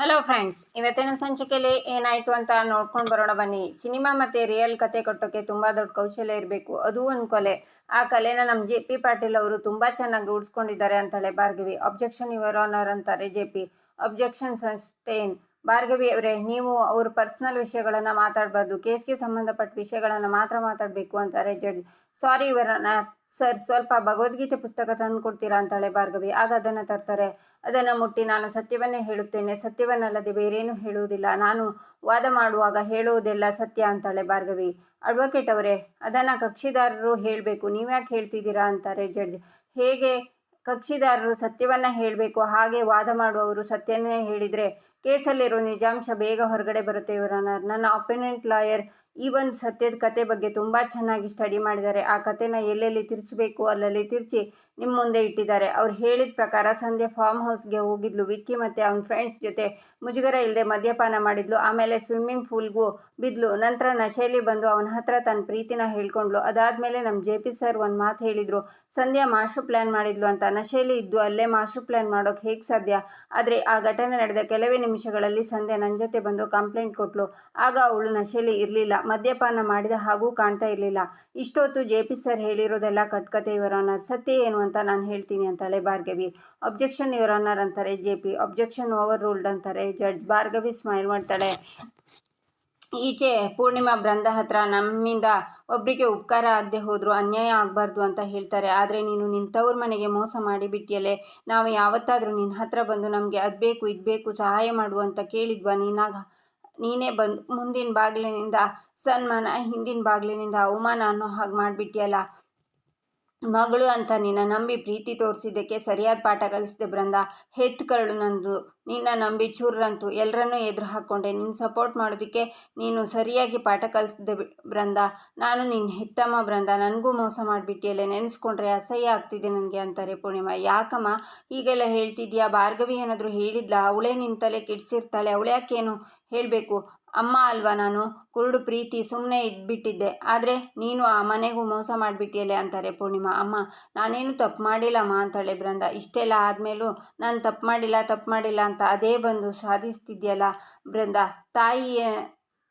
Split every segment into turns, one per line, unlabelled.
Hello friends ಇವತ್ತಿನ ಸಂಚಿಕೆಯಲ್ಲಿ ಏನಾಯಿತು ಅಂತ ನೋಡ್ಕೊಂಡು ಬರೋಣ ಬನ್ನಿ. ಸಿನಿಮಾ ಮತ್ತು ರಿಯಲ್ ಕತೆ ಕಟ್ಟೋಕ್ಕೆ ತುಂಬ ದೊಡ್ಡ ಕೌಶಲ್ಯ ಇರಬೇಕು. ಅದು ಒಂದು ಕಲೆ. ಆ ಕಲೆನ ನಮ್ಮ ಜೆ ಪಿ ಪಾಟೀಲ್ ಅವರು ತುಂಬ ಚೆನ್ನಾಗಿ ರೂಢಿಸ್ಕೊಂಡಿದ್ದಾರೆ ಅಂತಾಳೆ ಭಾರ್ಗವಿ. ಅಬ್ಜೆಕ್ಷನ್ ಯುವರ್ ಆನರ್ ಅಂತಾರೆ J P. Objection sustain Bhargavi ಅವರೇ, ನೀವು ಅವ್ರ ಪರ್ಸನಲ್ ವಿಷಯಗಳನ್ನು ಮಾತಾಡಬಾರ್ದು. ಕೇಸ್ಗೆ ಸಂಬಂಧಪಟ್ಟ ವಿಷಯಗಳನ್ನು ಮಾತ್ರ ಮಾತಾಡಬೇಕು ಅಂತಾರೆ ಜಡ್ಜ್ ಸಾರಿ ಇವರನ್ನ ಸರ್ ಸ್ವಲ್ಪ ಭಗವದ್ಗೀತೆ ಪುಸ್ತಕ ತಂದು ಕೊಡ್ತೀರಾ ಅಂತಾಳೆ ಭಾರ್ಗವಿ. ಆಗ ಅದನ್ನು ತರ್ತಾರೆ. ಅದನ್ನು ಮುಟ್ಟಿ ನಾನು ಸತ್ಯವನ್ನೇ ಹೇಳುತ್ತೇನೆ. ಸತ್ಯವನ್ನಲ್ಲದೆ ಬೇರೇನೂ ಹೇಳುವುದಿಲ್ಲ. ನಾನು ವಾದ ಮಾಡುವಾಗ ಹೇಳುವುದೆಲ್ಲ ಸತ್ಯ ಅಂತಾಳೆ ಭಾರ್ಗವಿ. ಅಡ್ವೊಕೇಟ್ ಅವರೇ, ಅದನ್ನು ಕಕ್ಷಿದಾರರು ಹೇಳಬೇಕು. ನೀವ್ಯಾಕೆ ಹೇಳ್ತಿದ್ದೀರಾ ಅಂತಾರೆ ಜಡ್ಜ್ ಹೇಗೆ ಕಕ್ಷಿದಾರರು ಸತ್ಯವನ್ನ ಹೇಳಬೇಕು, ಹಾಗೆ ವಾದ ಮಾಡುವವರು ಸತ್ಯನೇ ಹೇಳಿದರೆ ಕೇಸಲ್ಲಿರೋ ನಿಜಾಂಶ ಬೇಗ ಹೊರಗಡೆ ಬರುತ್ತೆ ಇವರ ನನ್ನ ಅಪೋನೆಂಟ್ ಲಾಯರ್ ಈ ಒಂದು ಸತ್ಯದ ಕತೆ ಬಗ್ಗೆ ತುಂಬ ಚೆನ್ನಾಗಿ ಸ್ಟಡಿ ಮಾಡಿದ್ದಾರೆ. ಆ ಕತೆನ ಎಲ್ಲೆಲ್ಲಿ ತಿರ್ಚಬೇಕು, ಅಲ್ಲಲ್ಲಿ ತಿರ್ಚಿ ನಿಮ್ಮ ಮುಂದೆ ಇಟ್ಟಿದ್ದಾರೆ. ಅವ್ರು ಹೇಳಿದ ಪ್ರಕಾರ ಸಂಧ್ಯಾ ಫಾರ್ಮ್ ಹೌಸ್ಗೆ ಹೋಗಿದ್ಲು. ವಿಕ್ಕಿ ಮತ್ತು ಅವ್ನ ಫ್ರೆಂಡ್ಸ್ ಜೊತೆ ಮುಜುಗರ ಇಲ್ಲದೆ ಮದ್ಯಪಾನ ಮಾಡಿದ್ಲು. ಆಮೇಲೆ ಸ್ವಿಮ್ಮಿಂಗ್ ಪೂಲ್ಗೂ ಬಿದ್ಲು. ನಂತರ ನಶೆಯಲ್ಲಿ ಬಂದು ಅವನ ಹತ್ರ ತನ್ನ ಪ್ರೀತಿನ ಹೇಳ್ಕೊಂಡ್ಲು. ಅದಾದಮೇಲೆ ನಮ್ಮ ಜೆ ಪಿ ಸರ್ ಒಂದು ಮಾತು ಹೇಳಿದರು. ಸಂಧ್ಯಾ ಮಾಸ್ಟರ್ ಪ್ಲ್ಯಾನ್ ಮಾಡಿದ್ಲು ಅಂತ. ನಶೆಯಲ್ಲಿ ಇದ್ದು ಅಲ್ಲೇ ಮಾಸ್ಟರ್ ಪ್ಲ್ಯಾನ್ ಮಾಡೋಕೆ ಹೇಗೆ ಸಾಧ್ಯ? ಆದರೆ ಆ ಘಟನೆ ನಡೆದ ಕೆಲವೇ ನಿಮಿಷಗಳಲ್ಲಿ ಸಂಧ್ಯಾ ನನ್ನ ಜೊತೆ ಬಂದು ಕಂಪ್ಲೇಂಟ್ ಕೊಟ್ಲು. ಆಗ ಅವಳು ನಶೆಯಲ್ಲಿ ಇರಲಿಲ್ಲ. ಮದ್ಯಪಾನ ಮಾಡಿದ ಹಾಗೂ ಕಾಣ್ತಾ ಇರಲಿಲ್ಲ. ಇಷ್ಟೊತ್ತು ಜೆ ಪಿ ಸರ್ ಹೇಳಿರೋದೆಲ್ಲ ಕಟ್ಕತೆ ಇವರ ಆನರ್ ಸತ್ಯ ಏನು ಅಂತ ನಾನು ಹೇಳ್ತೀನಿ ಅಂತಾಳೆ ಭಾರ್ಗವಿ. ಅಬ್ಜೆಕ್ಷನ್ ಇವರ ಆನರ್ ಅಂತಾರೆ J P. Objection overruled ಅಂತಾರೆ ಜಡ್ಜ್ ಭಾರ್ಗವಿ ಸ್ಮೈಲ್ ಮಾಡ್ತಾಳೆ. ಈಚೆ ಪೂರ್ಣಿಮಾ ಬೃಂದ ಹತ್ರ ನಮ್ಮಿಂದ ಒಬ್ಬರಿಗೆ ಉಪಕಾರ ಆಗದೆ ಹೋದರೂ, ಅನ್ಯಾಯ ಆಗಬಾರ್ದು ಅಂತ ಹೇಳ್ತಾರೆ. ಆದರೆ ನೀನು ನಿನ್ನ ತವ್ರ ಮನೆಗೆ ಮೋಸ ಮಾಡಿಬಿಟ್ಟಿಯಲ್ಲೇ ನಾವು ಯಾವತ್ತಾದರೂ ನಿನ್ನ ಹತ್ರ ಬಂದು ನಮಗೆ ಅದು ಬೇಕು ಇದು ಬೇಕು ಸಹಾಯ ಮಾಡು ಅಂತ ಕೇಳಿದ್ವಾ ನೀನಾಗ? ನೀನೇ ಬಂದು ಮುಂದಿನ ಬಾಗಿಲಿನಿಂದ ಸನ್ಮಾನ, ಹಿಂದಿನ ಬಾಗಿಲಿನಿಂದ ಅವಮಾನ ಅನ್ನೋ ಹಾಗೆ ಮಾಡಿಬಿಟ್ಟಿಯಲ್ಲ ಮಗಳು ಅಂತ ನಿನ್ನ ನಂಬಿ ಪ್ರೀತಿ ತೋರಿಸಿದ್ದಕ್ಕೆ ಸರಿಯಾದ ಪಾಠ ಕಲಿಸಿದೆ ಬೃಂದ. ಹೆತ್ತು ಕರಳು ನಂದು. ನಿನ್ನ ನಂಬಿ ಚೂರ್ರಂತು ಎಲ್ಲರನ್ನೂ ಎದುರು ಹಾಕ್ಕೊಂಡೆ ನಿನ್ನ ಸಪೋರ್ಟ್ ಮಾಡೋದಕ್ಕೆ ನೀನು ಸರಿಯಾಗಿ ಪಾಠ ಕಲಿಸಿದೆ ಬೃಂದ. ನಾನು ನಿನ್ನ ಹೆತ್ತಮ್ಮ ಬೃಂದ. ನನಗೂ ಮೋಸ ಮಾಡಿಬಿಟ್ಟಿಯಲ್ಲೇ ನೆನೆಸ್ಕೊಂಡ್ರೆ ಅಸಹ್ಯ ಆಗ್ತಿದೆ ನನಗೆ ಅಂತಾರೆ ಪೂರ್ಣಿಮಾ. ಯಾಕಮ್ಮ ಹೀಗೆಲ್ಲ ಹೇಳ್ತಿದ್ಯಾ? ಭಾರ್ಗವಿ ಏನಾದರೂ ಹೇಳಿದ್ಲ? ಅವಳೇ ನಿನ್ನ ತಲೆ ಕೆಡಿಸಿರ್ತಾಳೆ. ಅವಳ್ಯಾಕೇನು ಹೇಳಬೇಕು, ಅಮ್ಮ ಅಲ್ವಾ ನಾನು? ಕುರುಡು ಪ್ರೀತಿ ಸುಮ್ಮನೆ ಇದ್ಬಿಟ್ಟಿದ್ದೆ. ಆದರೆ ನೀನು ಆ ಮನೆಗೂ ಮೋಸ ಮಾಡಿಬಿಟ್ಟಿಯಲ್ಲೇ ಅಂತಾರೆ ಪೂರ್ಣಿಮಾ. ಅಮ್ಮ, ನಾನೇನು ತಪ್ಪು ಮಾಡಿಲ್ಲಮ್ಮ ಅಂತಾಳೆ ಬೃಂದ. ಇಷ್ಟೆಲ್ಲ ಆದಮೇಲೂ ನಾನು ತಪ್ಪು ಮಾಡಿಲ್ಲ ತಪ್ಪು ಮಾಡಿಲ್ಲ ಅಂತ ಅದೇ ಬಂದು ಸಾಧಿಸ್ತಿದ್ಯಲ್ಲ ಬೃಂದ. ತಾಯಿ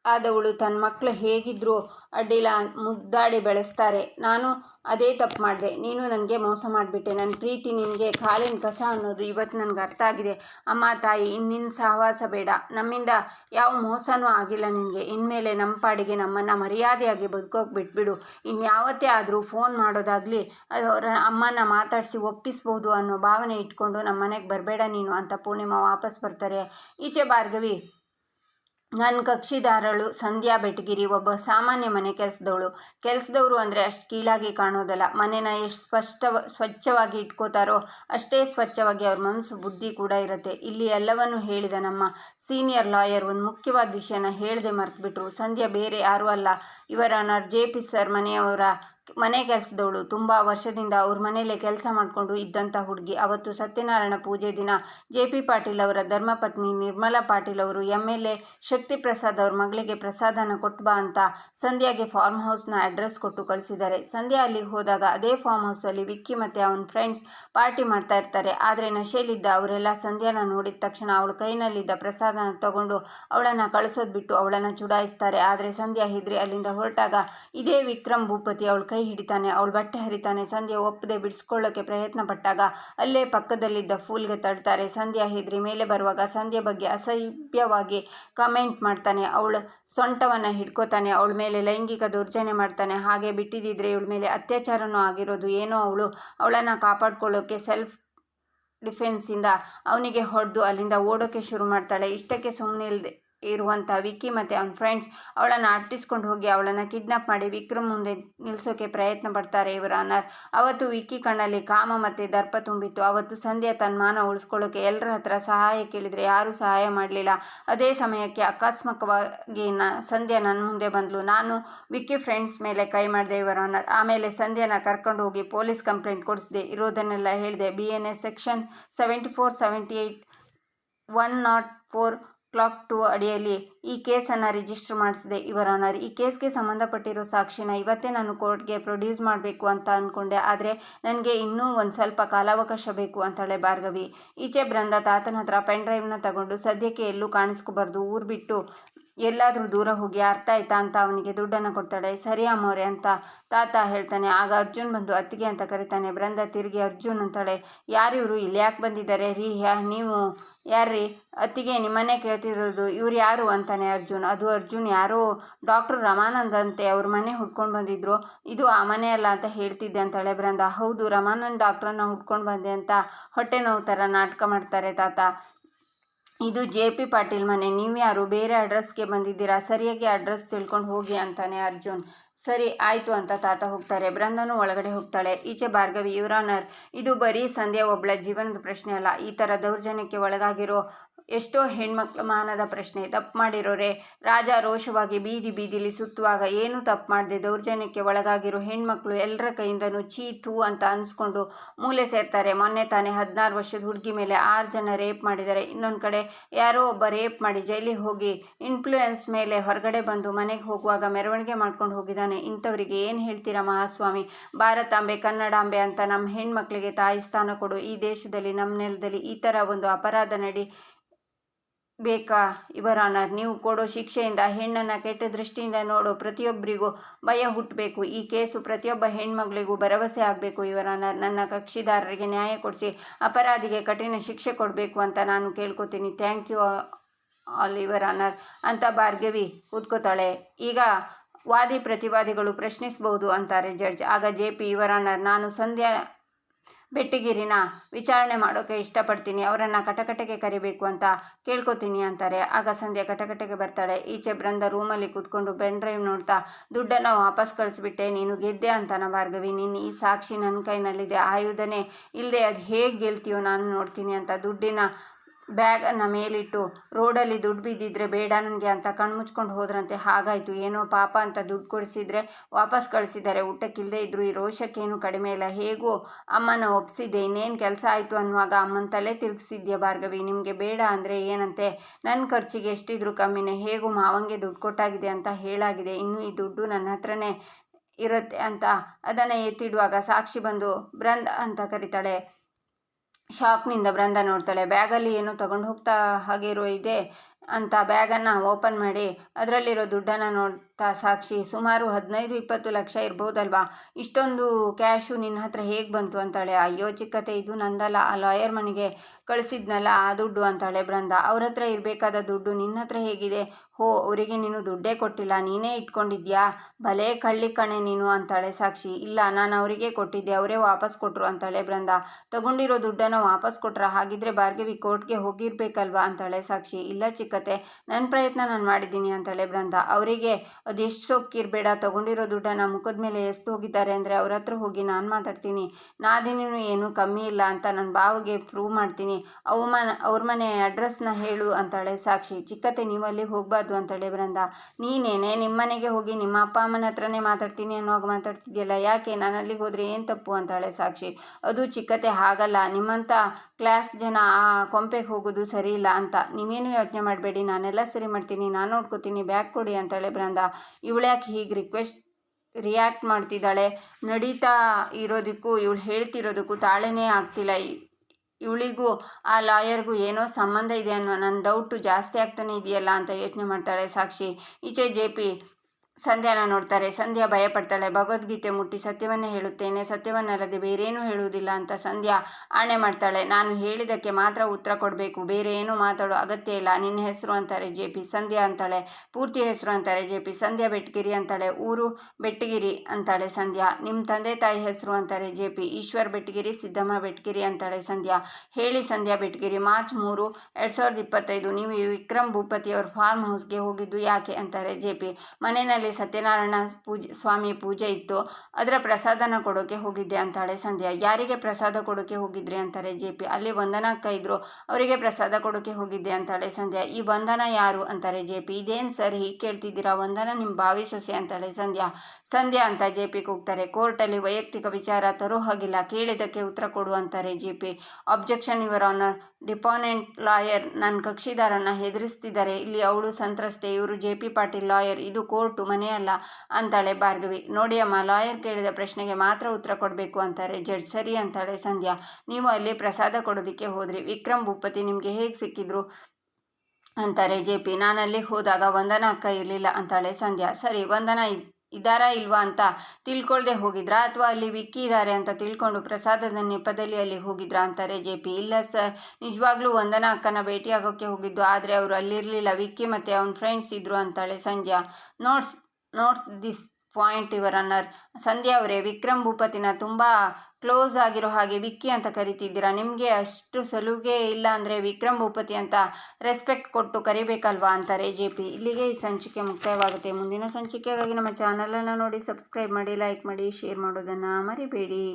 ಆದವಳು ತನ್ನ ಮಕ್ಕಳು ಹೇಗಿದ್ದರೂ ಅಡ್ಡಿಲ್ಲ, ಮುದ್ದಾಡಿ ಬೆಳೆಸ್ತಾರೆ. ನಾನು ಅದೇ ತಪ್ಪು ಮಾಡಿದೆ. ನೀನು ನನಗೆ ಮೋಸ ಮಾಡಿಬಿಟ್ಟೆ. ನನ್ನ ಪ್ರೀತಿ ನಿನಗೆ ಕಾಲಿನ ಕಸ ಅನ್ನೋದು ಇವತ್ತು ನನಗೆ ಅರ್ಥ ಆಗಿದೆ. ಅಮ್ಮ, ತಾಯಿ ಇನ್ನಿನ್ ಸಹವಾಸ ಬೇಡ. ನಮ್ಮಿಂದ ಯಾವ ಮೋಸನೂ ಆಗಿಲ್ಲ ನಿನಗೆ. ಇನ್ಮೇಲೆ ನಮ್ಮ ಪಾಡಿಗೆ ನಮ್ಮನ್ನು ಮರ್ಯಾದೆಯಾಗಿ ಬದುಕೋಕೆ ಬಿಟ್ಬಿಡು ಇನ್ಯಾವತ್ತೇ ಆದರೂ ಫೋನ್ ಮಾಡೋದಾಗಲಿ ಅವರ ಅಮ್ಮನ ಮಾತಾಡಿಸಿ ಒಪ್ಪಿಸ್ಬೋದು ಅನ್ನೋ ಭಾವನೆ ಇಟ್ಕೊಂಡು ನಮ್ಮ ಮನೆಗೆ ಬರಬೇಡ ನೀನು ಅಂತ ಪೂರ್ಣಿಮಾ ವಾಪಸ್ ಬರ್ತಾರೆ. ಈಚೆ ಭಾರ್ಗವಿ ನನ್ನ ಕಕ್ಷಿದಾರಳು ಸಂಧ್ಯಾ ಬೆಟಗಿರಿ ಒಬ್ಬ ಸಾಮಾನ್ಯ ಮನೆ ಕೆಲಸದವಳು. ಕೆಲಸದವರು ಅಂದರೆ ಅಷ್ಟು ಕೀಳಾಗಿ ಕಾಣೋದಲ್ಲ. ಮನೆನ ಎಷ್ಟು ಸ್ಪಷ್ಟ ಸ್ವಚ್ಛವಾಗಿ ಇಟ್ಕೋತಾರೋ ಅಷ್ಟೇ ಸ್ವಚ್ಛವಾಗಿ ಅವ್ರ ಮನಸ್ಸು ಬುದ್ಧಿ ಕೂಡ ಇರುತ್ತೆ. ಇಲ್ಲಿ ಎಲ್ಲವನ್ನು ಹೇಳಿದ ನಮ್ಮ ಸೀನಿಯರ್ ಲಾಯರ್ ಒಂದು ಮುಖ್ಯವಾದ ವಿಷಯನ ಹೇಳದೆ ಮರೆತುಬಿಟ್ರು. ಸಂಧ್ಯಾ ಬೇರೆ ಯಾರೂ ಅಲ್ಲ. ಇವರ ನರ್ ಜೆ ಪಿ ಸರ್ ಮನೆಯವರ ಮನೆ ಕೆಲಸದವಳು. ತುಂಬ ವರ್ಷದಿಂದ ಅವ್ರ ಮನೆಯಲ್ಲೇ ಕೆಲಸ ಮಾಡಿಕೊಂಡು ಇದ್ದಂಥ ಹುಡುಗಿ. ಅವತ್ತು ಸತ್ಯನಾರಾಯಣ ಪೂಜೆ ದಿನ. ಜೆ ಪಿ ಪಾಟೀಲ್ ಅವರ ಧರ್ಮಪತ್ನಿ ನಿರ್ಮಲಾ ಪಾಟೀಲ್ ಅವರು M L A Shakti Prasad ಅವ್ರ ಮಗಳಿಗೆ ಪ್ರಸಾದನ ಕೊಟ್ಟು ಬಾ ಅಂತ ಸಂಧ್ಯಾಗೆ ಫಾರ್ಮ್ ಹೌಸ್ನ ಅಡ್ರೆಸ್ ಕೊಟ್ಟು ಕಳಿಸಿದ್ದಾರೆ. ಸಂಧ್ಯಾ ಅಲ್ಲಿಗೆ ಹೋದಾಗ ಅದೇ ಫಾರ್ಮ್ ಹೌಸಲ್ಲಿ ವಿಕ್ಕಿ ಮತ್ತು ಅವನ ಫ್ರೆಂಡ್ಸ್ ಪಾರ್ಟಿ ಮಾಡ್ತಾ ಇರ್ತಾರೆ. ಆದರೆ ನಶೆಯಲ್ಲಿದ್ದ ಅವರೆಲ್ಲ ಸಂಧ್ಯಾನ ನೋಡಿದ ತಕ್ಷಣ ಅವಳ ಕೈನಲ್ಲಿದ್ದ ಪ್ರಸಾದನ ತಗೊಂಡು ಅವಳನ್ನು ಕಳಿಸೋದು ಬಿಟ್ಟು ಅವಳನ್ನು ಚುಡಾಯಿಸ್ತಾರೆ. ಆದರೆ ಸಂಧ್ಯಾ ಹೆದ್ರಿ ಅಲ್ಲಿಂದ ಹೊರಟಾಗ ಇದೇ ವಿಕ್ರಮ್ ಭೂಪತಿ ಅವಳ ಕೈ ಹಿಡಿತಾನೆ, ಅವಳು ಬಟ್ಟೆ ಹರಿತಾನೆ, ಸಂಧ್ಯಾ ಒಪ್ಪದೆ ಬಿಡಿಸ್ಕೊಳ್ಳೋಕೆ ಪ್ರಯತ್ನ ಪಟ್ಟಾಗ ಅಲ್ಲೇ ಪಕ್ಕದಲ್ಲಿದ್ದ ಫೂಲ್ಗೆ ತಡ್ತಾರೆ ಸಂಧ್ಯಾ ಹೆದ್ರಿ ಮೇಲೆ ಬರುವಾಗ ಸಂಧ್ಯಾ ಬಗ್ಗೆ ಅಸಭ್ಯವಾಗಿ ಕಮೆಂಟ್ ಮಾಡ್ತಾನೆ. ಅವಳ ಸೊಂಟವನ್ನು ಹಿಡ್ಕೋತಾನೆ, ಅವಳ ಮೇಲೆ ಲೈಂಗಿಕ ದೌರ್ಜನ್ಯ ಮಾಡ್ತಾನೆ. ಹಾಗೆ ಬಿಟ್ಟಿದ್ದಿದ್ರೆ ಇವಳ ಮೇಲೆ ಅತ್ಯಾಚಾರನೂ ಆಗಿರೋದು ಏನೋ ಅವಳು ಅವಳನ್ನು ಕಾಪಾಡ್ಕೊಳ್ಳೋಕೆ ಸೆಲ್ಫ್ ಡಿಫೆನ್ಸಿಂದ ಅವನಿಗೆ ಹೊಡೆದು ಅಲ್ಲಿಂದ ಓಡೋಕ್ಕೆ ಶುರು ಮಾಡ್ತಾಳೆ. ಇಷ್ಟಕ್ಕೆ ಸುಮ್ಮನೆ ಇಲ್ಲದೆ ಇರುವಂಥ ವಿಕ್ಕಿ ಮತ್ತು ಅವನ ಫ್ರೆಂಡ್ಸ್ ಅವಳನ್ನು ಅಟ್ಟಿಸ್ಕೊಂಡು ಹೋಗಿ ಅವಳನ್ನು ಕಿಡ್ನಾಪ್ ಮಾಡಿ ವಿಕ್ರಮ್ ಮುಂದೆ ನಿಲ್ಲಿಸೋಕೆ ಪ್ರಯತ್ನ ಪಡ್ತಾರೆ ಇವರ ಅನರ್. ಅವತ್ತು ವಿಕ್ಕಿ ಕಣ್ಣಲ್ಲಿ ಕಾಮ ಮತ್ತು ದರ್ಪ ತುಂಬಿತ್ತು. ಅವತ್ತು ಸಂಧ್ಯಾ ತನ್ನ ಮಾನ ಉಳಿಸ್ಕೊಳ್ಳೋಕೆ ಎಲ್ಲರ ಹತ್ರ ಸಹಾಯ ಕೇಳಿದರೆ ಯಾರೂ ಸಹಾಯ ಮಾಡಲಿಲ್ಲ. ಅದೇ ಸಮಯಕ್ಕೆ ಆಕಸ್ಮಿಕವಾಗಿ ನ, ಸಂಧ್ಯಾ ನನ್ನ ಮುಂದೆ ಬಂದಳು ನಾನು ವಿಕ್ಕಿ ಫ್ರೆಂಡ್ಸ್ ಮೇಲೆ ಕೈ ಮಾಡಿದೆ ಇವರ ಅನರ್. ಆಮೇಲೆ ಸಂಧ್ಯಾನ ಕರ್ಕೊಂಡು ಹೋಗಿ ಪೊಲೀಸ್ ಕಂಪ್ಲೇಂಟ್ ಕೊಡಿಸಿದೆ. ಇರೋದನ್ನೆಲ್ಲ ಹೇಳಿದೆ. B N S section seventy four seventy eight one not four clock to ಅಡಿಯಲ್ಲಿ ಈ ಕೇಸನ್ನು ರಿಜಿಸ್ಟರ್ ಮಾಡಿಸಿದೆ ಇವರ ಆನರ್ ಈ ಕೇಸ್ಗೆ ಸಂಬಂಧಪಟ್ಟಿರೋ ಸಾಕ್ಷಿನ ಇವತ್ತೇ ನಾನು ಕೋರ್ಟ್ಗೆ ಪ್ರೊಡ್ಯೂಸ್ ಮಾಡಬೇಕು ಅಂತ ಅಂದ್ಕೊಂಡೆ ಆದರೆ ನನಗೆ ಇನ್ನೂ ಒಂದು ಸ್ವಲ್ಪ ಕಾಲಾವಕಾಶ ಬೇಕು ಅಂತಾಳೆ ಭಾರ್ಗವಿ. ಈಚೆ ಬೃಂದ ತಾತನ ಹತ್ರ ಪೆನ್ ಡ್ರೈವ್ನ ತಗೊಂಡು ಸದ್ಯಕ್ಕೆ ಎಲ್ಲೂ ಕಾಣಿಸ್ಕೋಬಾರ್ದು, ಊರು ಬಿಟ್ಟು ಎಲ್ಲಾದರೂ ದೂರ ಹೋಗಿ ಅರ್ಥ ಆಯ್ತಾ ಅಂತ ಅವನಿಗೆ ದುಡ್ಡನ್ನು ಕೊಡ್ತಾಳೆ. ಸರಿ ಅಮ್ಮೋರೆ ಅಂತ ತಾತ ಹೇಳ್ತಾನೆ. ಆಗ ಅರ್ಜುನ್ ಬಂದು ಅತ್ತಿಗೆ ಅಂತ ಕರೀತಾನೆ. ಬೃಂದ ತಿರುಗಿ ಅರ್ಜುನ್ ಅಂತಾಳೆ ಯಾರಿವರು ಇಲ್ಲಿ ಯಾಕೆ ಬಂದಿದ್ದಾರೆ? ರೀ ನೀವು ಯಾರ್ರೀ? ಅತ್ತಿಗೆ ನಿಮ್ಮನೆ ಕೇಳ್ತಿರೋದು ಇವ್ರು ಯಾರು ಅಂತಾನೆ ಅರ್ಜುನ್. ಅದು ಅರ್ಜುನ್ ಯಾರೋ ಡಾಕ್ಟರ್ ರಮಾನಂದ್ ಅಂತೆ. ಅವ್ರ ಮನೆ ಹುಡ್ಕೊಂಡು ಬಂದಿದ್ರು. ಇದು ಆ ಮನೆ ಅಲ್ಲ ಅಂತ ಹೇಳ್ತಿದ್ದೆ ಅಂತಾಳೆ ಬ್ರಂದ ಹೌದು, ರಮಾನಂದ್ ಡಾಕ್ಟ್ರನ್ನ ಹುಡ್ಕೊಂಡು ಬಂದೆ ಅಂತ ಹೊಟ್ಟೆ ನೋವು ಥರ ನಾಟಕ ಮಾಡ್ತಾರೆ ತಾತ. ಇದು ಜೆ ಪಿ ಪಾಟೀಲ್ ಮನೆ. ನೀವು ಯಾರು ಬೇರೆ ಅಡ್ರೆಸ್ಗೆ ಬಂದಿದ್ದೀರಾ? ಸರಿಯಾಗಿ ಅಡ್ರೆಸ್ ತಿಳ್ಕೊಂಡು ಹೋಗಿ ಅಂತಾನೆ ಅರ್ಜುನ್. ಸರಿ, ಆಯಿತು ಅಂತ ತಾತ ಹೋಗ್ತಾರೆ. ಬೃಂದನು ಒಳಗಡೆ ಹೋಗ್ತಾಳೆ. ಈಚೆ ಭಾರ್ಗವಿ, ಯುವರಾನರ್, ಇದು ಬರೀ ಸಂಧ್ಯಾ ಒಬ್ಬಳ ಜೀವನದ ಪ್ರಶ್ನೆ ಅಲ್ಲ. ಈ ಥರ ದೌರ್ಜನ್ಯಕ್ಕೆ ಒಳಗಾಗಿರೋ ಎಷ್ಟೋ ಹೆಣ್ಮಕ್ಳು ಮಾನದ ಪ್ರಶ್ನೆ, ತಪ್ಪು ಮಾಡಿರೋರೆ. ರಾಜ ರೋಷವಾಗಿ ಬೀದಿ ಬೀದಿಲಿ ಸುತ್ತುವಾಗ ಏನು ತಪ್ಪು ಮಾಡದೆ ದೌರ್ಜನ್ಯಕ್ಕೆ ಒಳಗಾಗಿರೋ ಹೆಣ್ಮಕ್ಳು ಎಲ್ಲರ ಕೈಯಿಂದನೂ ಚೀತು ಅಂತ ಅನ್ಸ್ಕೊಂಡು ಮೂಲೆ ಸೇರ್ತಾರೆ. ಮೊನ್ನೆ ತಾನೇ ಹದಿನಾರು ವರ್ಷದ ಹುಡುಗಿ ಮೇಲೆ ಆರು ಜನ ರೇಪ್ ಮಾಡಿದ್ದಾರೆ. ಇನ್ನೊಂದು ಕಡೆ ಯಾರೋ ಒಬ್ಬ ರೇಪ್ ಮಾಡಿ ಜೈಲಿಗೆ ಹೋಗಿ ಇನ್ಫ್ಲೂಯೆನ್ಸ್ ಮೇಲೆ ಹೊರಗಡೆ ಬಂದು ಮನೆಗೆ ಹೋಗುವಾಗ ಮೆರವಣಿಗೆ ಮಾಡ್ಕೊಂಡು ಹೋಗಿದ್ದಾನೆ. ಇಂಥವರಿಗೆ ಏನು ಹೇಳ್ತೀರಾ ಮಹಾಸ್ವಾಮಿ? ಭಾರತಾಂಬೆ ಕನ್ನಡಾಂಬೆ ಅಂತ ನಮ್ಮ ಹೆಣ್ಮಕ್ಳಿಗೆ ತಾಯಿ ಸ್ಥಾನ ಕೊಡು. ಈ ದೇಶದಲ್ಲಿ ನಮ್ಮ ನೆಲದಲ್ಲಿ ಈ ಥರ ಒಂದು ಅಪರಾಧ ನಡಿ. ಬೇಕಾ? ಇವರಾನ ನೀವು ಕೊಡೋ ಶಿಕ್ಷೆಯಿಂದ ಹೆಣ್ಣನ್ನು ಕೆಟ್ಟ ದೃಷ್ಟಿಯಿಂದ ನೋಡೋ ಪ್ರತಿಯೊಬ್ಬರಿಗೂ ಭಯ ಹುಟ್ಟಬೇಕು ಈ ಕೇಸು ಪ್ರತಿಯೊಬ್ಬ ಹೆಣ್ಮಗಳಿಗೂ ಭರವಸೆ ಆಗಬೇಕು. ಇವರಾನ ನನ್ನ ಕಕ್ಷಿದಾರರಿಗೆ ನ್ಯಾಯ ಕೊಡಿಸಿ ಅಪರಾಧಿಗೆ ಕಠಿಣ ಶಿಕ್ಷೆ ಕೊಡಬೇಕು ಅಂತ ನಾನು ಕೇಳ್ಕೊತೀನಿ. Thank you all your honour ಅಂತ ಭಾರ್ಗವಿ ಕೂತ್ಕೋತಾಳೆ. ಈಗ ವಾದಿ ಪ್ರತಿವಾದಿಗಳು ಪ್ರಶ್ನಿಸಬಹುದು ಅಂತಾರೆ ಜಡ್ಜ್. ಆಗ ಜೆ ಪಿ ಇವರ್ ಆನರ್ ನಾನು ಸಂಧ್ಯಾ ಬೆಟ್ಟಿಗಿರಿನ ವಿಚಾರಣೆ ಮಾಡೋಕ್ಕೆ ಇಷ್ಟಪಡ್ತೀನಿ. ಅವರನ್ನು ಕಟಕಟೆಗೆ ಕರಿಬೇಕು ಅಂತ ಕೇಳ್ಕೊತೀನಿ ಅಂತಾರೆ. ಆಗ ಸಂಧ್ಯಾ ಕಟಕಟೆಗೆ ಬರ್ತಾಳೆ. ಈಚೆ ಬೃಂದ ರೂಮಲ್ಲಿ ಕೂತ್ಕೊಂಡು ಬೆನ್ ಡ್ರೈವ್ ನೋಡ್ತಾ ದುಡ್ಡನ್ನು ವಾಪಸ್ ಕಳಿಸ್ಬಿಟ್ಟೆ. ನೀನು ಗೆದ್ದೆ ಅಂತಾನ ಭಾರ್ಗವಿ. ನೀನು ಈ ಸಾಕ್ಷಿ ನನ್ನ ಕೈನಲ್ಲಿದೆ. ಆಯುಧನೇ ಇಲ್ಲದೆ ಅದು ಹೇಗೆ ಗೆಲ್ತೀಯೋ ನಾನು ನೋಡ್ತೀನಿ ಅಂತ ದುಡ್ಡಿನ ಬ್ಯಾಗನ್ನು ಮೇಲಿಟ್ಟು ರೋಡಲ್ಲಿ ದುಡ್ಡು ಬಿದ್ದಿದ್ರೆ ಬೇಡ ನನಗೆ ಅಂತ ಕಣ್ಮುಚ್ಕೊಂಡು ಹೋದ್ರಂತೆ. ಹಾಗಾಯಿತು. ಏನೋ ಪಾಪ ಅಂತ ದುಡ್ಡು ಕೊಡಿಸಿದ್ರೆ ವಾಪಸ್ ಕಳಿಸಿದ್ದಾರೆ. ಊಟಕ್ಕಿಲ್ಲದೆ ಇದ್ರು ಈ ರೋಷಕ್ಕೇನು ಕಡಿಮೆ ಇಲ್ಲ. ಹೇಗೂ ಅಮ್ಮನ ಒಪ್ಸಿದ್ದೆ ಇನ್ನೇನು ಕೆಲಸ ಆಯಿತು ಅನ್ನುವಾಗ ಅಮ್ಮನ ತಲೆ ತಿರುಗಿಸಿದ್ಯಾ ಭಾರ್ಗವಿ? ನಿಮಗೆ ಬೇಡ ಅಂದರೆ ಏನಂತೆ? ನನ್ನ ಖರ್ಚಿಗೆ ಎಷ್ಟಿದ್ರು ಕಮ್ಮಿನೇ. ಹೇಗೂ ಮಾವಂಗೆ ದುಡ್ಡು ಕೊಟ್ಟಾಗಿದೆ ಅಂತ ಹೇಳಾಗಿದೆ. ಇನ್ನು ಈ ದುಡ್ಡು ನನ್ನ ಹತ್ರನೇ ಇರುತ್ತೆ ಅಂತ ಅದನ್ನು ಎತ್ತಿಡುವಾಗ ಸಾಕ್ಷಿ ಬಂದು, ಬ್ರಂದ್ ಅಂತ ಕರೀತಾಳೆ. ಶಾಕ್ನಿಂದ ಬೃಂದ ನೋಡ್ತಾಳೆ. ಬ್ಯಾಗಲ್ಲಿ ಏನೋ ತಗೊಂಡು ಹೋಗ್ತಾ ಹಾಗಿರೋ ಇದೆ ಅಂತ ಬ್ಯಾಗನ್ನು ಓಪನ್ ಮಾಡಿ ಅದರಲ್ಲಿರೋ ದುಡ್ಡನ್ನು ನೋಡ್ತಾ ಸಾಕ್ಷಿ, ಸುಮಾರು ಹದಿನೈದು ಇಪ್ಪತ್ತು ಲಕ್ಷ ಇರ್ಬೋದಲ್ವಾ? ಇಷ್ಟೊಂದು ಕ್ಯಾಶು ನಿನ್ನ ಹತ್ರ ಹೇಗೆ ಬಂತು ಅಂತಾಳೆ. ಅಯ್ಯೋ ಚಿಕ್ಕತೆ ಇದು ನಂದಲ್ಲ. ಆ ಲಾಯರ್ ಮನೆಗೆ ಕಳಿಸಿದ್ನಲ್ಲ ಆ ದುಡ್ಡು ಅಂತಾಳೆ ಬೃಂದ. ಅವ್ರ ಹತ್ರ ಇರಬೇಕಾದ ದುಡ್ಡು ನಿನ್ನ ಹತ್ರ ಹೇಗಿದೆ? ಹೋ, ಅವರಿಗೆ ನೀನು ದುಡ್ಡೇ ಕೊಟ್ಟಿಲ್ಲ. ನೀನೇ ಇಟ್ಕೊಂಡಿದ್ಯಾ? ಭಲೇ ಕಳ್ಳಿ ಕಣೆ ನೀನು ಅಂತಾಳೆ ಸಾಕ್ಷಿ. ಇಲ್ಲ, ನಾನು ಅವರಿಗೆ ಕೊಟ್ಟಿದ್ದೆ. ಅವರೇ ವಾಪಸ್ ಕೊಟ್ಟರು ಅಂತಾಳೆ ಬೃಂದ. ತಗೊಂಡಿರೋ ದುಡ್ಡನ್ನು ವಾಪಸ್ ಕೊಟ್ರ? ಹಾಗಿದ್ರೆ ಭಾರ್ಗವಿ ಕೋರ್ಟ್ಗೆ ಹೋಗಿರ್ಬೇಕಲ್ವಾ ಅಂತಾಳೆ ಸಾಕ್ಷಿ. ಇಲ್ಲ ಚಿಕ್ಕತೆ ನನ್ನ ಪ್ರಯತ್ನ ನಾನು ಮಾಡಿದ್ದೀನಿ ಅಂತಾಳೆ ಬೃಂದ. ಅವರಿಗೆ ಅದೆಷ್ಟು ಸೊಕ್ಕಿರಬೇಡ. ತಗೊಂಡಿರೋ ದುಡ್ಡನ್ನು ಮುಖದ ಮೇಲೆ ಎಷ್ಟು ಹೋಗಿದ್ದಾರೆ ಅಂದರೆ ಅವ್ರ ಹತ್ರ ಹೋಗಿ ನಾನು ಮಾತಾಡ್ತೀನಿ. ನಾದಿನೂ ಏನು ಕಮ್ಮಿ ಇಲ್ಲ ಅಂತ ನನ್ನ ಬಾವಿಗೆ ಪ್ರೂವ್ ಮಾಡ್ತೀನಿ. ಅವಮಾನ, ಅವ್ರ ಮನೆ ಅಡ್ರೆಸ್ನ ಹೇಳು ಅಂತಾಳೆ ಸಾಕ್ಷಿ. ಚಿಕ್ಕತೆ ನೀವು ಅಲ್ಲಿ ಹೋಗಬಾರ್ದು ಅಂತಾಳೆ ಬೃಂದ ನೀನೇನೆ ನಿಮ್ಮನೆಗೆ ಹೋಗಿ ನಿಮ್ಮ ಅಪ್ಪ, ಅಮ್ಮನ ಹತ್ರನೇ ಮಾತಾಡ್ತೀನಿ ಅನ್ನೋವಾಗ ಮಾತಾಡ್ತಿದ್ಯಲ್ಲ, ಯಾಕೆ? ನಾನು ಅಲ್ಲಿಗೆ ಹೋದರೆ ಏನು ತಪ್ಪು ಅಂತಾಳೆ ಸಾಕ್ಷಿ. ಅದು ಚಿಕ್ಕತೆ ಹಾಗಲ್ಲ. ನಿಮ್ಮಂಥ ಕ್ಲಾಸ್ ಜನ ಆ ಕೊಂಪೆಗೆ ಹೋಗೋದು ಸರಿ ಇಲ್ಲ ಅಂತ. ನೀವೇನು ಯೋಚನೆ ಮಾಡಬೇಡಿ. ನಾನೆಲ್ಲ ಸರಿ ಮಾಡ್ತೀನಿ. ನಾನು ನೋಡ್ಕೋತೀನಿ. ಬ್ಯಾಗ್ ಕೊಡಿ ಅಂತಾಳೆ ಬೃಂದ ಇವಳ್ಯಾಕೆ ಹೀಗೆ ರಿಕ್ವೆಸ್ಟ್ ರಿಯಾಕ್ಟ್ ಮಾಡ್ತಿದ್ದಾಳೆ? ನಡೀತಾ ಇರೋದಕ್ಕೂ, ಇವಳು ಹೇಳ್ತಿರೋದಕ್ಕೂ ತಾಳೆನೇ ಆಗ್ತಿಲ್ಲ. ಇವಳಿಗೂ, ಆ ಲಾಯರ್ಗೂ ಏನೋ ಸಂಬಂಧ ಇದೆ ಅನ್ನೋ ನನ್ನ ಡೌಟು ಜಾಸ್ತಿ ಆಗ್ತಾನೆ ಇದೆಯಲ್ಲ ಅಂತ ಯೋಚನೆ ಮಾಡ್ತಾಳೆ ಸಾಕ್ಷಿ. ಈಚೆ ಜೆ ಪಿ ಸಂಧ್ಯಾನ ನೋಡ್ತಾರೆ. ಸಂಧ್ಯಾ ಭಯಪಡ್ತಾಳೆ. ಭಗವದ್ಗೀತೆ ಮುಟ್ಟಿ ಸತ್ಯವನ್ನೇ ಹೇಳುತ್ತೇನೆ. ಸತ್ಯವನ್ನಲ್ಲದೆ ಬೇರೇನೂ ಹೇಳುವುದಿಲ್ಲ ಅಂತ ಸಂಧ್ಯಾ ಆಣೆ ಮಾಡ್ತಾಳೆ. ನಾನು ಹೇಳಿದ್ದಕ್ಕೆ ಮಾತ್ರ ಉತ್ತರ ಕೊಡಬೇಕು. ಬೇರೆ ಏನೂ ಮಾತಾಡೋ ಅಗತ್ಯ ಇಲ್ಲ. ನಿನ್ನ ಹೆಸರು ಅಂತಾರೆ ಜೆ ಪಿ. ಸಂಧ್ಯಾ ಅಂತಾಳೆ. ಪೂರ್ತಿ ಹೆಸರು ಅಂತಾರೆ ಜೆ ಪಿ. ಸಂಧ್ಯಾ ಬೆಟ್ಟಗಿರಿ ಅಂತಾಳೆ. ಊರು ಬೆಟ್ಟಗಿರಿ ಅಂತಾಳೆ ಸಂಧ್ಯಾ. ನಿಮ್ಮ ತಂದೆ ತಾಯಿ ಹೆಸರು ಅಂತಾರೆ ಜೆ ಪಿ. ಈಶ್ವರ್ ಬೆಟ್ಟಗಿರಿ ಸಿದ್ದಮ್ಮ ಬೆಟ್ಟಗಿರಿ ಅಂತಾಳೆ ಸಂಧ್ಯಾ. ಹೇಳಿ ಸಂಧ್ಯಾ ಬೆಟ್ಟಗಿರಿ ಮಾರ್ಚ್ ಮೂರು, ಎರಡು ಸಾವಿರದ ಇಪ್ಪತ್ತೈದು. ನೀವು ವಿಕ್ರಮ್ ಭೂಪತಿ ಅವ್ರ ಫಾರ್ಮ್ ಹೌಸ್ಗೆ ಹೋಗಿದ್ದು ಯಾಕೆ ಅಂತಾರೆ ಜೆ ಪಿ. ಮನೆಯಲ್ಲಿ ಅಲ್ಲಿ ಸತ್ಯನಾರಾಯಣ ಪೂಜೆ, ಸ್ವಾಮಿ ಪೂಜೆ ಇತ್ತು. ಅದರ ಪ್ರಸಾದನ ಕೊಡೋಕೆ ಹೋಗಿದ್ದೆ ಅಂತಾಳೆ ಸಂಧ್ಯಾ. ಯಾರಿಗೆ ಪ್ರಸಾದ ಕೊಡೋಕೆ ಹೋಗಿದ್ರಿ ಅಂತಾರೆ ಜೆ ಪಿ. ಅಲ್ಲಿ ವಂದನ ಅಕ್ಕ ಇದ್ರು. ಅವರಿಗೆ ಪ್ರಸಾದ ಕೊಡೋಕೆ ಹೋಗಿದ್ದೆ ಅಂತಾಳೆ ಸಂಧ್ಯಾ. ಈ ವಂದನ ಯಾರು ಅಂತಾರೆ ಜೆ ಪಿ. ಇದೇನು ಸರ್ ಹೀಗೆ ಕೇಳ್ತಿದ್ದೀರಾ? ವಂದನ ನಿಮ್ಮ ಬಾವಿ ಸೊಸೆ ಅಂತಾಳೆ ಸಂಧ್ಯಾ. ಸಂಧ್ಯಾ ಅಂತ ಜೆ ಪಿ ಕೂಗ್ತಾರೆ ಕೋರ್ಟಲ್ಲಿ ವೈಯಕ್ತಿಕ ವಿಚಾರ ತರೋ ಹಾಗಿಲ್ಲ. ಕೇಳಿದ್ದಕ್ಕೆ ಉತ್ತರ ಕೊಡು ಅಂತಾರೆ J P. Objection your honour. Defendant lawyer. ನನ್ನ ಕಕ್ಷಿದಾರನ್ನ ಹೆದರಿಸ್ತಿದ್ದಾರೆ. ಇಲ್ಲಿ ಅವಳು ಸಂತ್ರಸ್ತೆ. ಇವರು ಜೆ ಪಿ ಪಾಟೀಲ್ ಲಾಯರ್. ಇದು ಕೋರ್ಟು ಮನೆಯಲ್ಲ ಅಂತಾಳೆ ಭಾರ್ಗವಿ. ನೋಡಿ ಅಮ್ಮ, ಲಾಯರ್ ಕೇಳಿದ ಪ್ರಶ್ನೆಗೆ ಮಾತ್ರ ಉತ್ತರ ಕೊಡಬೇಕು ಅಂತಾರೆ ಜಡ್ಜ್. ಸರಿ ಅಂತಾಳೆ ಸಂಧ್ಯಾ. ನೀವು ಅಲ್ಲಿ ಪ್ರಸಾದ ಕೊಡೋದಕ್ಕೆ ಹೋದ್ರಿ. ವಿಕ್ರಮ್ ಭೂಪತಿ ನಿಮಗೆ ಹೇಗೆ ಸಿಕ್ಕಿದ್ರು? ಅಂತಾರೆ ಜೆ ಪಿ. ನಾನಲ್ಲಿ ಹೋದಾಗ ವಂದನ ಅಕ್ಕ ಇರಲಿಲ್ಲ ಅಂತಾಳೆ ಸಂಧ್ಯಾ. ಸರಿ, ವಂದನ ಇದ್- ಇದ್ದಾರಾ ಇಲ್ವಾ ಅಂತ ತಿಳ್ಕೊಳ್ದೆ ಹೋಗಿದ್ರಾ? ಅಥವಾ ಅಲ್ಲಿ ವಿಕ್ಕಿ ಇದ್ದಾರೆ ಅಂತ ತಿಳ್ಕೊಂಡು ಪ್ರಸಾದದ ನೆಪದಲ್ಲಿ ಅಲ್ಲಿ ಹೋಗಿದ್ರಾ ಅಂತಾರೆ ಜೆ ಪಿ. ಇಲ್ಲ ಸರ್, ನಿಜವಾಗ್ಲೂ ವಂದನ ಅಕ್ಕನ ಭೇಟಿಯಾಗೋಕ್ಕೆ ಹೋಗಿದ್ದು, ಆದರೆ ಅವರು ಅಲ್ಲಿರಲಿಲ್ಲ. ವಿಕ್ಕಿ ಮತ್ತು ಅವನ ಫ್ರೆಂಡ್ಸ್ ಇದ್ದರು ಅಂತಾಳೆ Sandhya. Notes notes this point your honour Sandhya ಅವರೇ, ವಿಕ್ರಮ್ ಭೂಪತಿನ ತುಂಬ ಕ್ಲೋಸ್ ಆಗಿರೋ ಹಾಗೆ ವಿಕ್ಕಿ ಅಂತ ಕರಿತಿದ್ದೀರಾ? ನಿಮಗೆ ಅಷ್ಟು ಸಲುಗೆ ಇಲ್ಲ ಅಂದರೆ ವಿಕ್ರಮ್ ಭೂಪತಿ ಅಂತ ರೆಸ್ಪೆಕ್ಟ್ ಕೊಟ್ಟು ಕರಿಬೇಕಲ್ವಾ ಅಂತಾರೆ ಜೆ ಪಿ. ಇಲ್ಲಿಗೆ ಈ ಸಂಚಿಕೆ ಮುಕ್ತಾಯವಾಗುತ್ತೆ. ಮುಂದಿನ ಸಂಚಿಕೆಗಾಗಿ ನಮ್ಮ ಚಾನಲನ್ನು ನೋಡಿ ಸಬ್ಸ್ಕ್ರೈಬ್ ಮಾಡಿ ಲೈಕ್ ಮಾಡಿ ಶೇರ್ ಮಾಡೋದನ್ನು ಮರಿಬೇಡಿ.